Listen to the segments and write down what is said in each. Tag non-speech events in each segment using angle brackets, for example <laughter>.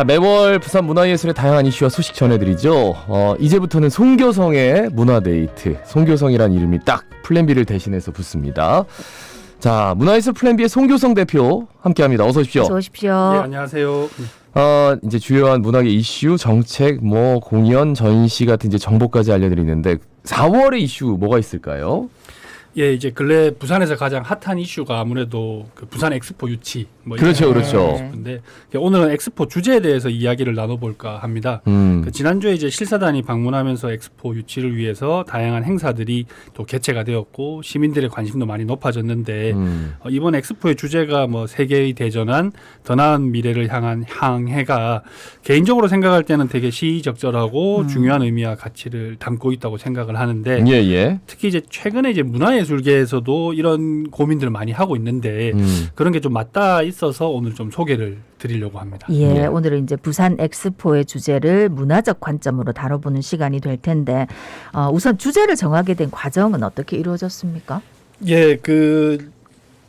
자 매월 부산 문화예술의 다양한 이슈와 소식 전해드리죠. 어, 이제부터는 송교성의 문화데이트. 송교성이란 이름이 딱 플랜 B를 대신해서 붙습니다. 자 문화예술 플랜 B의 송교성 대표 함께 합니다. 어서 오십시오. 어서 오십시오. 네, 안녕하세요. 어, 이제 주요한 문학의 이슈, 정책, 뭐 공연, 전시 같은 이제 정보까지 알려드리는데 4월의 이슈 뭐가 있을까요? 예, 이제 근래 부산에서 가장 핫한 이슈가 아무래도 그 부산 엑스포 유치 뭐 그렇죠, 이런 그렇죠. 싶은데 오늘은 엑스포 주제에 대해서 이야기를 나눠볼까 합니다. 음, 그 지난주에 이제 실사단이 방문하면서 엑스포 유치를 위해서 다양한 행사들이 또 개최가 되었고 시민들의 관심도 많이 높아졌는데 음. 어, 이번 엑스포의 주제가 뭐 세계의 대전환 더 나은 미래를 향한 향해가 개인적으로 생각할 때는 되게 시의적절하고 음. 중요한 의미와 가치를 담고 있다고 생각을 하는데 예, 예. 특히 이제 최근에 이제 문화 예술계에서도 이런 고민들을 많이 하고 있는데 음. 그런 게 좀 맞닿아 있어서 오늘 좀 소개를 드리려고 합니다. 예, 예. 오늘은 이제 부산 엑스포의 주제를 문화적 관점으로 다뤄보는 시간이 될 텐데 어, 우선 주제를 정하게 된 과정은 어떻게 이루어졌습니까? 예, 그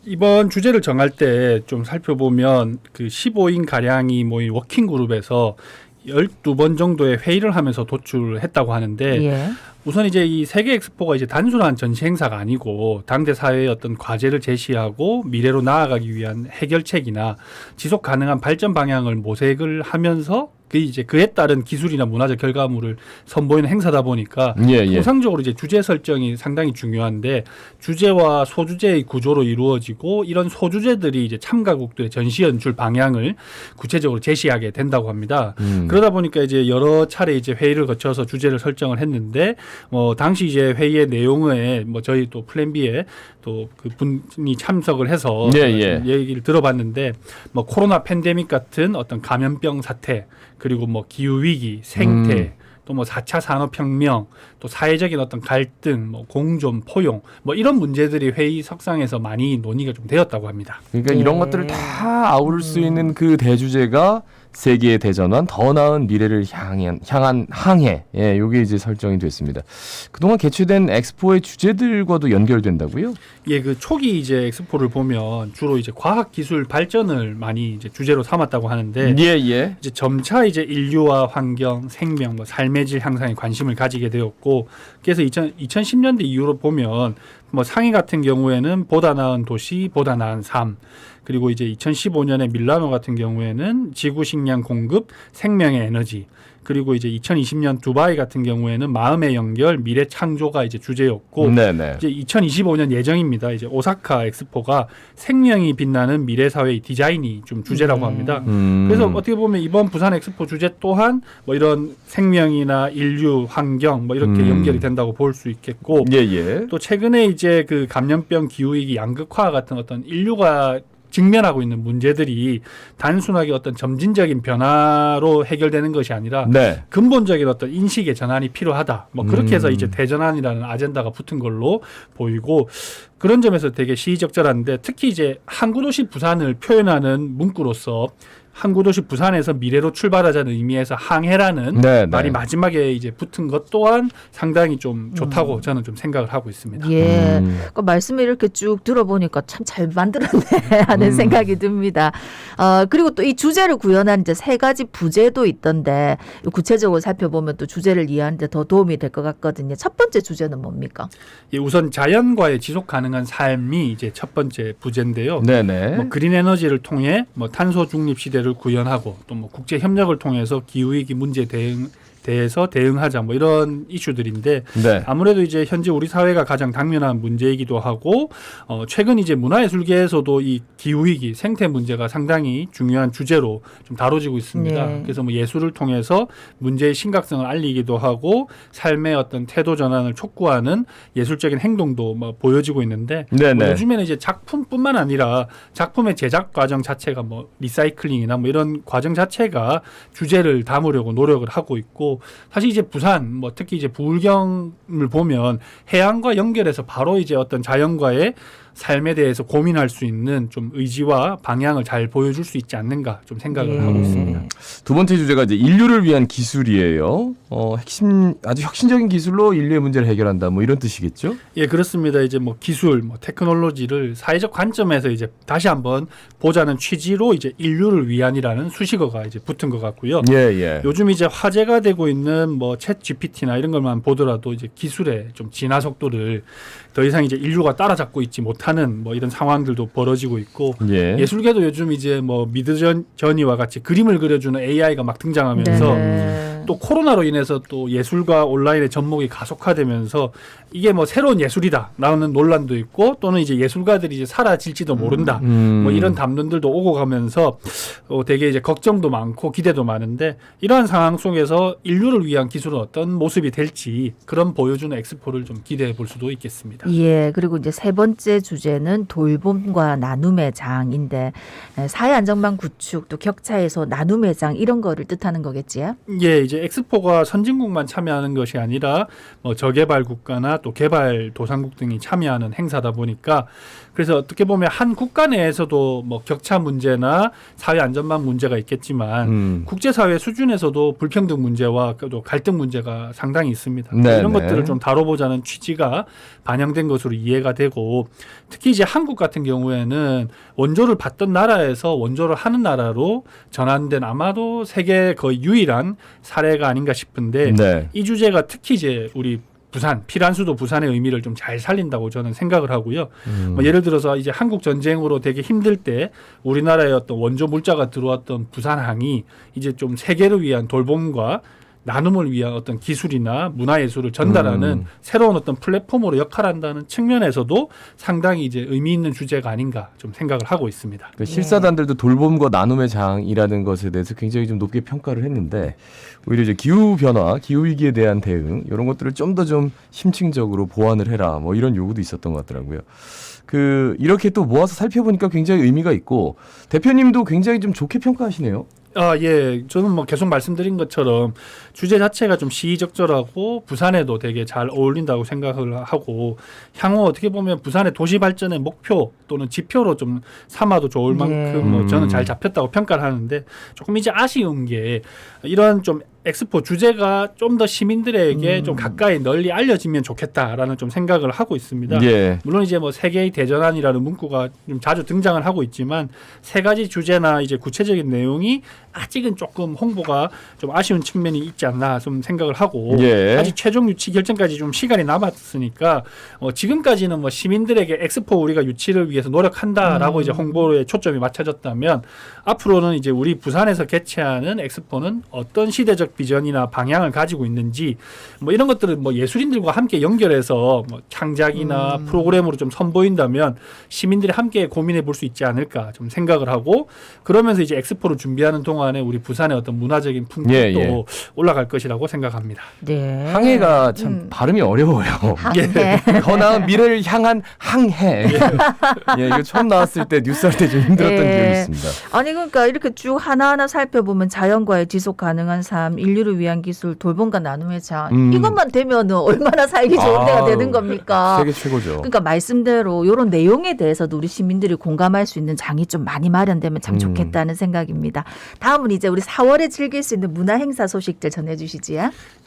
이번 주제를 정할 때 좀 살펴보면 그 15인 가량이 모인 워킹 그룹에서 12번 정도의 회의를 하면서 도출했다고 하는데 예. 우선 이제 이 세계 엑스포가 이제 단순한 전시 행사가 아니고 당대 사회의 어떤 과제를 제시하고 미래로 나아가기 위한 해결책이나 지속 가능한 발전 방향을 모색을 하면서 그 이제 그에 따른 기술이나 문화적 결과물을 선보이는 행사다 보니까 예, 예. 통상적으로 이제 주제 설정이 상당히 중요한데 주제와 소주제의 구조로 이루어지고 이런 소주제들이 이제 참가국들의 전시 연출 방향을 구체적으로 제시하게 된다고 합니다. 음. 그러다 보니까 이제 여러 차례 이제 회의를 거쳐서 주제를 설정을 했는데 뭐 당시 이제 회의의 내용에 뭐 저희 또 플랜 B에 또 그 분이 참석을 해서 예, 예. 얘기를 들어봤는데 뭐 코로나 팬데믹 같은 어떤 감염병 사태 그리고 뭐 기후 위기, 생태 음. 또뭐 4차 산업혁명, 또 사회적인 어떤 갈등, 뭐 공존, 포용, 뭐 이런 문제들이 회의 석상에서 많이 논의가 좀 되었다고 합니다. 그러니까 예. 이런 것들을 다 아우를 수 음. 있는 그 대주제가 세계의 대전환 더 나은 미래를 향한 향한 항해. 예, 요게 이제 설정이 됐습니다. 그동안 개최된 엑스포의 주제들과도 연결된다고요? 예, 그 초기 이제 엑스포를 보면 주로 이제 과학 기술 발전을 많이 이제 주제로 삼았다고 하는데 예, 예. 이제 점차 이제 인류와 환경, 생명, 뭐 삶의 질 향상에 관심을 가지게 되었고 그래서 2000, 2010년대 이후로 보면 뭐 상위 같은 경우에는 보다 나은 도시, 보다 나은 삶 그리고 이제 2015년에 밀라노 같은 경우에는 지구 식량 공급, 생명의 에너지 그리고 이제 2020년 두바이 같은 경우에는 마음의 연결, 미래 창조가 이제 주제였고 네, 네. 이제 2025년 예정입니다. 이제 오사카 엑스포가 생명이 빛나는 미래 사회의 디자인이 좀 주제라고 네. 합니다. 음. 그래서 어떻게 보면 이번 부산 엑스포 주제 또한 뭐 이런 생명이나 인류, 환경 뭐 이렇게 음. 연결이 된다고 볼 수 있겠고 예, 예. 또 최근에 이제 그 감염병 기후 위기 양극화 같은 어떤 인류가 직면하고 있는 문제들이 단순하게 어떤 점진적인 변화로 해결되는 것이 아니라 네. 근본적인 어떤 인식의 전환이 필요하다. 뭐 그렇게 해서 음. 이제 대전환이라는 아젠다가 붙은 걸로 보이고 그런 점에서 되게 시의적절한데 특히 이제 항구도시 부산을 표현하는 문구로서 항구도시 부산에서 미래로 출발하자는 의미에서 항해라는 네, 네. 말이 마지막에 이제 붙은 것 또한 상당히 좀 좋다고 저는 좀 생각을 하고 있습니다. 음. 예. 음. 그 말씀을 이렇게 쭉 들어보니까 참 잘 만들었네 <laughs> 하는 음. 생각이 듭니다. 어, 그리고 또 이 주제를 구현한 이제 세 가지 부제도 있던데 구체적으로 살펴보면 또 주제를 이해하는데 더 도움이 될 것 같거든요. 첫 번째 주제는 뭡니까? 예, 우선 자연과의 지속 가능한 삶이 이제 첫 번째 부제인데요. 네, 네. 뭐 그린 에너지를 통해 뭐 탄소 중립 시대 를 구현하고 또 뭐 국제 협력을 통해서 기후 위기 문제 대응 대해서 대응하자 뭐 이런 이슈들인데 네. 아무래도 이제 현재 우리 사회가 가장 당면한 문제이기도 하고 어 최근 이제 문화예술계에서도 이 기후 위기 생태 문제가 상당히 중요한 주제로 좀 다뤄지고 있습니다. 네. 그래서 뭐 예술을 통해서 문제의 심각성을 알리기도 하고 삶의 어떤 태도 전환을 촉구하는 예술적인 행동도 뭐 보여지고 있는데 네, 뭐 네. 요즘에는 이제 작품뿐만 아니라 작품의 제작 과정 자체가 뭐 리사이클링이나 뭐 이런 과정 자체가 주제를 담으려고 노력을 하고 있고 사실 이제 부산 뭐 특히 이제 부울경을 보면 해안과 연결해서 바로 이제 어떤 자연과의 삶에 대해서 고민할 수 있는 좀 의지와 방향을 잘 보여줄 수 있지 않는가 좀 생각을 예. 하고 있습니다. 두 번째 주제가 이제 인류를 위한 기술이에요. 어, 핵심 아주 혁신적인 기술로 인류의 문제를 해결한다. 뭐 이런 뜻이겠죠? 예, 그렇습니다. 이제 뭐 기술, 뭐 테크놀로지를 사회적 관점에서 이제 다시 한번 보자는 취지로 이제 인류를 위한이라는 수식어가 이제 붙은 것 같고요. 예, 예. 요즘 이제 화제가 되고 있는 뭐 챗 GPT나 이런 것만 보더라도 이제 기술의 좀 진화 속도를 더 이상 이제 인류가 따라잡고 있지 못 하는 뭐 이런 상황들도 벌어지고 있고 예. 예술계도 요즘 이제 뭐 미드저니와 같이 그림을 그려주는 AI가 막 등장하면서 네네. 또 코로나로 인해서 또 예술과 온라인의 접목이 가속화되면서 이게 뭐 새로운 예술이다라는 논란도 있고 또는 이제 예술가들이 이제 사라질지도 모른다. 음. 뭐 이런 담론들도 오고 가면서 어 되게 이제 걱정도 많고 기대도 많은데 이러한 상황 속에서 인류를 위한 기술은 어떤 모습이 될지 그런 보여주는 엑스포를 좀 기대해 볼 수도 있겠습니다. 예, 그리고 이제 세 번째 주제는 돌봄과 나눔의 장인데 에, 사회 안정망 구축 또 격차에서 나눔의 장 이런 거를 뜻하는 거겠지? 예, 이제 엑스포가 선진국만 참여하는 것이 아니라 뭐 저개발 국가나 또 개발 도상국 등이 참여하는 행사다 보니까 그래서 어떻게 보면 한 국가 내에서도 뭐 격차 문제나 사회 안전망 문제가 있겠지만 음. 국제사회 수준에서도 불평등 문제와 또 갈등 문제가 상당히 있습니다. 네, 이런 네. 것들을 좀 다뤄보자는 취지가 반영된 것으로 이해가 되고 특히 이제 한국 같은 경우에는 원조를 받던 나라에서 원조를 하는 나라로 전환된 아마도 세계 거의 유일한 사례가 아닌가 싶은데 네. 이 주제가 특히 이제 우리 부산 피란수도 부산의 의미를 좀 잘 살린다고 저는 생각을 하고요. 음. 뭐 예를 들어서 이제 한국 전쟁으로 되게 힘들 때 우리나라의 어떤 원조 물자가 들어왔던 부산항이 이제 좀 세계를 위한 돌봄과 나눔을 위한 어떤 기술이나 문화예술을 전달하는 음. 새로운 어떤 플랫폼으로 역할한다는 측면에서도 상당히 이제 의미 있는 주제가 아닌가 좀 생각을 하고 있습니다. 그 실사단들도 돌봄과 나눔의 장이라는 것에 대해서 굉장히 좀 높게 평가를 했는데 오히려 이제 기후 변화, 기후 위기에 대한 대응 이런 것들을 좀더좀 심층적으로 보완을 해라 뭐 이런 요구도 있었던 것 같더라고요. 그 이렇게 또 모아서 살펴보니까 굉장히 의미가 있고 대표님도 굉장히 좀 좋게 평가하시네요. 아, 예. 저는 뭐 계속 말씀드린 것처럼 주제 자체가 좀 시의적절하고 부산에도 되게 잘 어울린다고 생각을 하고 향후 어떻게 보면 부산의 도시 발전의 목표 또는 지표로 좀 삼아도 좋을 만큼 예. 뭐 저는 음. 잘 잡혔다고 평가를 하는데 조금 이제 아쉬운 게 이런 좀 엑스포 주제가 좀 더 시민들에게 음. 좀 가까이 널리 알려지면 좋겠다라는 좀 생각을 하고 있습니다. 예. 물론 이제 뭐 세계의 대전환이라는 문구가 좀 자주 등장을 하고 있지만 세 가지 주제나 이제 구체적인 내용이 아직은 조금 홍보가 좀 아쉬운 측면이 있지 않나 좀 생각을 하고 예. 아직 최종 유치 결정까지 좀 시간이 남았으니까 어, 지금까지는 뭐 시민들에게 엑스포 우리가 유치를 위해서 노력한다라고 음. 이제 홍보에 초점이 맞춰졌다면 앞으로는 이제 우리 부산에서 개최하는 엑스포는 어떤 시대적 비전이나 방향을 가지고 있는지 뭐 이런 것들은 뭐 예술인들과 함께 연결해서 뭐 창작이나 음. 프로그램으로 좀 선보인다면 시민들이 함께 고민해 볼 수 있지 않을까 좀 생각을 하고 그러면서 이제 엑스포를 준비하는 동안에 우리 부산의 어떤 문화적인 풍경도 예, 예. 올라갈 것이라고 생각합니다. 네. 항해가 참 음. 발음이 어려워요. 항해. <laughs> 더 나은 미래를 향한 항해. <laughs> 예, 이거 처음 나왔을 때 뉴스 할 때 좀 힘들었던 예. 기억이 있습니다. 아니 그러니까 이렇게 쭉 하나하나 살펴보면 자연과의 지속 가능한 삶, 인류를 위한 기술, 돌봄과 나눔의 장 음. 이것만 되면은 얼마나 살기 좋은 데가 아우, 되는 겁니까? 세계 최고죠. 그러니까 말씀대로 이런 내용에 대해서도 우리 시민들이 공감할 수 있는 장이 좀 많이 마련되면 참 음. 좋겠다는 생각입니다. 다음은 이제 우리 4월에 즐길 수 있는 문화 행사 소식들 전해주시지.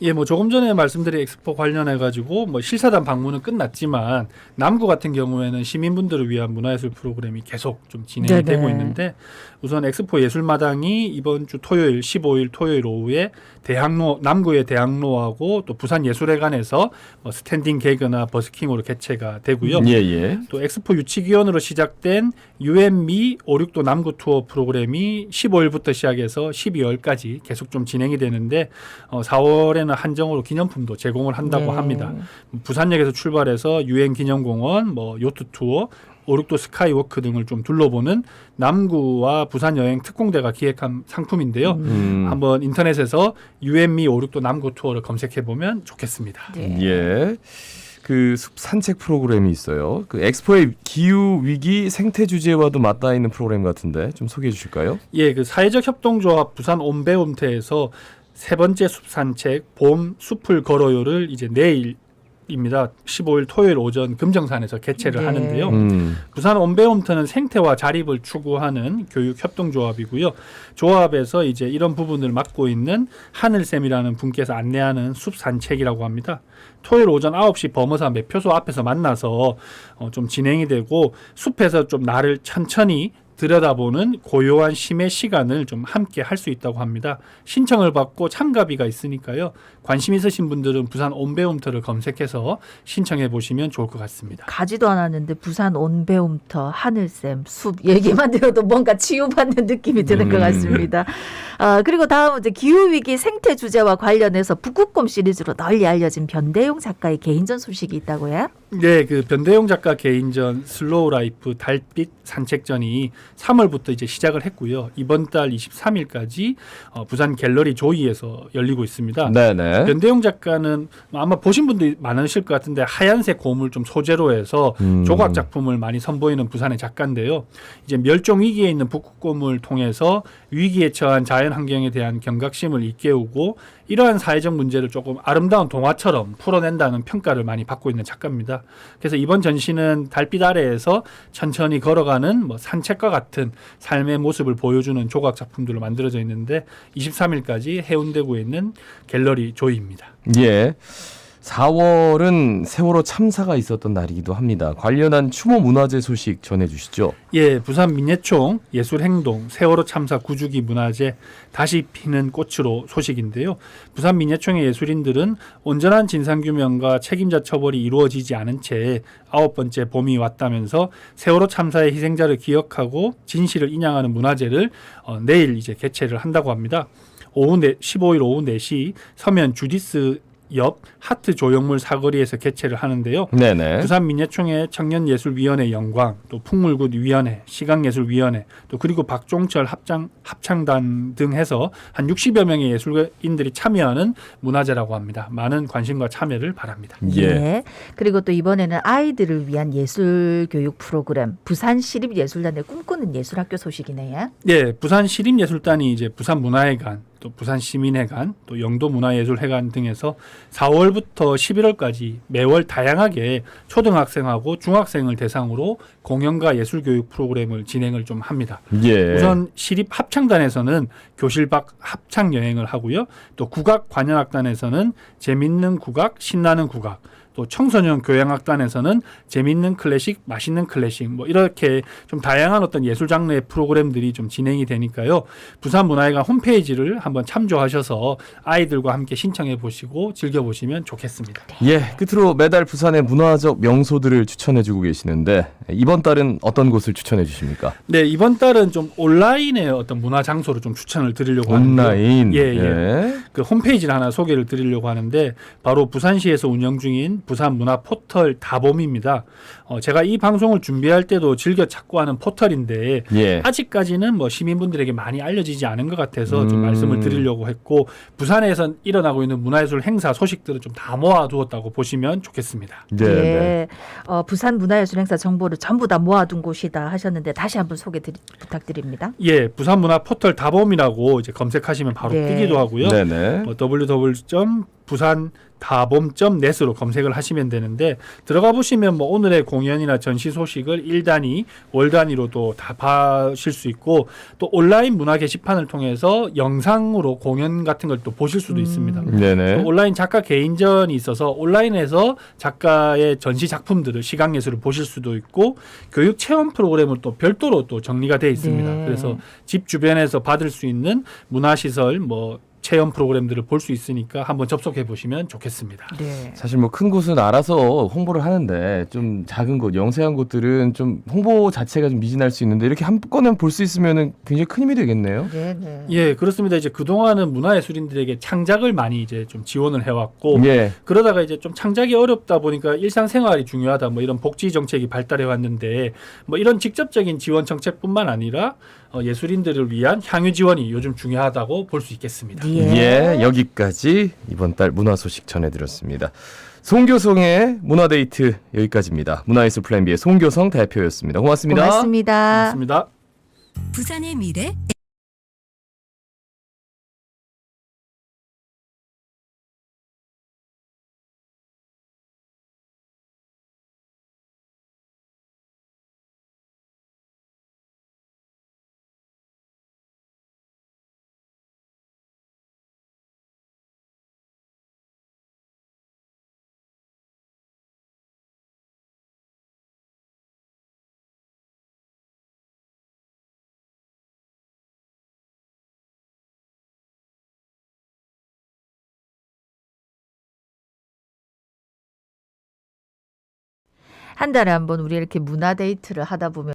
예, 뭐 조금 전에 말씀드린 엑스포 관련해 가지고 뭐 실사단 방문은 끝났지만 남구 같은 경우에는 시민분들을 위한 문화예술 프로그램이 계속 좀 진행이 네네. 되고 있는데 우선 엑스포 예술마당이 이번 주 토요일 15일 토요일 오후에 대학로 남구의 대학로하고 또 부산 예술회관에서 뭐 스탠딩 개그나 버스킹으로 개최가 되고요. 예, 예. 또 엑스포 유치기원으로 시작된 유엔미 56도 남구 투어 프로그램이 15일부터 시작해서 12월까지 계속 좀 진행이 되는데 어, 4월에는 한정으로 기념품도 제공을 한다고 네. 합니다. 부산역에서 출발해서 유엔 기념공원, 뭐 요트 투어, 오륙도 스카이워크 등을 좀 둘러보는 남구와 부산 여행 특공대가 기획한 상품인데요. 음. 한번 인터넷에서 유엔미 오륙도 남구 투어를 검색해 보면 좋겠습니다. 네. 예. 그 숲 산책 프로그램이 있어요. 그 엑스포의 기후 위기 생태 주제와도 맞닿아 있는 프로그램 같은데 좀 소개해 주실까요? 예, 그 사회적 협동조합 부산 온배움터에서 세 번째 숲 산책 봄 숲을 걸어요를 이제 내일 입니다. 15일 토요일 오전 금정산에서 개최를 네. 하는데요. 음. 부산 온배홈터는 생태와 자립을 추구하는 교육 협동조합이고요. 조합에서 이제 이런 부분을 맡고 있는 하늘쌤이라는 분께서 안내하는 숲 산책이라고 합니다. 토요일 오전 9시 범어사 매표소 앞에서 만나서 어, 좀 진행이 되고 숲에서 좀 나를 천천히 들여다보는 고요한 심의 시간을 좀 함께 할 수 있다고 합니다. 신청을 받고 참가비가 있으니까요. 관심 있으신 분들은 부산 온배움터를 검색해서 신청해 보시면 좋을 것 같습니다. 가지도 않았는데 부산 온배움터 하늘샘 숲 얘기만 들어도 뭔가 치유받는 느낌이 드는 것 음. 같습니다. 아 그리고 다음 이제 기후 위기 생태 주제와 관련해서 북극곰 시리즈로 널리 알려진 변대용 작가의 개인전 소식이 있다고요? 네, 그 변대용 작가 개인전 슬로우 라이프 달빛 산책전이 3월부터 이제 시작을 했고요. 이번 달 23일까지 어, 부산 갤러리 조이에서 열리고 있습니다. 네네. 변대용 작가는 아마 보신 분들이 많으실 것 같은데 하얀색 곰을 좀 소재로 해서 음. 조각 작품을 많이 선보이는 부산의 작가인데요. 이제 멸종 위기에 있는 북극곰을 통해서 위기에 처한 자연 환경에 대한 경각심을 일깨우고 이러한 사회적 문제를 조금 아름다운 동화처럼 풀어낸다는 평가를 많이 받고 있는 작가입니다. 그래서 이번 전시는 달빛 아래에서 천천히 걸어가는 뭐 산책과 같은 삶의 모습을 보여주는 조각 작품들로 만들어져 있는데 23일까지 해운대구에 있는 갤러리 조이입니다. 예. 4월은 세월호 참사가 있었던 날이기도 합니다. 관련한 추모 문화재 소식 전해주시죠. 예, 부산 민예총 예술행동 세월호 참사 구주기 문화재 다시 피는 꽃으로 소식인데요. 부산 민예총의 예술인들은 온전한 진상규명과 책임자 처벌이 이루어지지 않은 채 아홉 번째 봄이 왔다면서 세월호 참사의 희생자를 기억하고 진실을 인양하는 문화재를 어, 내일 이제 개최를 한다고 합니다. 오후 네, 15일 오후 4시 서면 주디스 옆 하트 조형물 사거리에서 개최를 하는데요. 네네. 부산 민예총회 청년예술위원회 영광, 또 풍물굿 위원회, 시각예술위원회, 또 그리고 박종철 합장 합창단 등 해서 한 60여 명의 예술인들이 참여하는 문화제라고 합니다. 많은 관심과 참여를 바랍니다. 예. 그리고 또 이번에는 아이들을 위한 예술 교육 프로그램 부산 시립 예술단의 꿈꾸는 예술학교 소식이네요. 예, 부산 시립 예술단이 이제 부산 문화회관, 또 부산 시민회관, 또 영도 문화예술회관 등에서 4월부터 11월까지 매월 다양하게 초등학생하고 중학생을 대상으로 공연과 예술 교육 프로그램을 진행을 좀 합니다. 예. 우선 시립 합창단에서는 교실 밖 합창 여행을 하고요. 또 국악 관현악단에서는 재밌는 국악, 신나는 국악. 또 청소년 교향악단에서는 재밌는 클래식, 맛있는 클래식 뭐 이렇게 좀 다양한 어떤 예술 장르의 프로그램들이 좀 진행이 되니까요. 부산 문화회관 홈페이지를 한번 참조하셔서 아이들과 함께 신청해 보시고 즐겨 보시면 좋겠습니다. 예. 끝으로 매달 부산의 문화적 명소들을 추천해 주고 계시는데 이번 달은 어떤 곳을 추천해 주십니까? 네, 이번 달은 좀 온라인의 어떤 문화 장소를 좀 추천을 드리려고 하는데요. 온라인. 예, 예. 그 홈페이지를 하나 소개를 드리려고 하는데 바로 부산시에서 운영 중인 부산 문화 포털 다봄입니다. 어, 제가 이 방송을 준비할 때도 즐겨 찾고 하는 포털인데 예. 아직까지는 뭐 시민분들에게 많이 알려지지 않은 것 같아서 좀 음. 말씀을 드리려고 했고 부산에서 일어나고 있는 문화예술 행사 소식들을 좀 다 모아두었다고 보시면 좋겠습니다. 네. 예. 네. 어, 부산 문화예술 행사 정보를 전부 다 모아둔 곳이다 하셨는데 다시 한번 소개 드리, 부탁드립니다. 예, 부산 문화 포털 다봄이라고 이제 검색하시면 바로 네. 뜨기도 하고요. 네네. 뭐 www. 부산 다봄.net으로 검색을 하시면 되는데 들어가 보시면 뭐 오늘의 공연이나 전시 소식을 일 단위, 월 단위로도 다 봐실 수 있고 또 온라인 문화 게시판을 통해서 영상으로 공연 같은 걸 또 보실 수도 음. 있습니다. 네네. 또 온라인 작가 개인전이 있어서 온라인에서 작가의 전시 작품들을 시각 예술을 보실 수도 있고 교육 체험 프로그램을 또 별도로 또 정리가 되어 있습니다. 네. 그래서 집 주변에서 받을 수 있는 문화 시설 뭐 체험 프로그램들을 볼 수 있으니까 한번 접속해 보시면 좋겠습니다. 네. 사실 뭐 큰 곳은 알아서 홍보를 하는데 좀 작은 곳, 영세한 곳들은 좀 홍보 자체가 좀 미진할 수 있는데 이렇게 한꺼번에 볼 수 있으면은 굉장히 큰 힘이 되겠네요. 네, 네. 예, 그렇습니다. 이제 그동안은 문화예술인들에게 창작을 많이 이제 좀 지원을 해왔고 예. 그러다가 이제 좀 창작이 어렵다 보니까 일상생활이 중요하다 뭐 이런 복지 정책이 발달해 왔는데 뭐 이런 직접적인 지원 정책뿐만 아니라 어, 예술인들을 위한 향유 지원이 요즘 중요하다고 볼 수 있겠습니다. 예. 여기까지 이번 달 문화 소식 전해드렸습니다. 송교성의 문화 데이트 여기까지입니다. 문화예술 플랜비의 송교성 대표였습니다. 고맙습니다. 고맙습니다. 고맙습니다. 부산의 미래 한 달에 한 번 우리 이렇게 문화 데이트를 하다 보면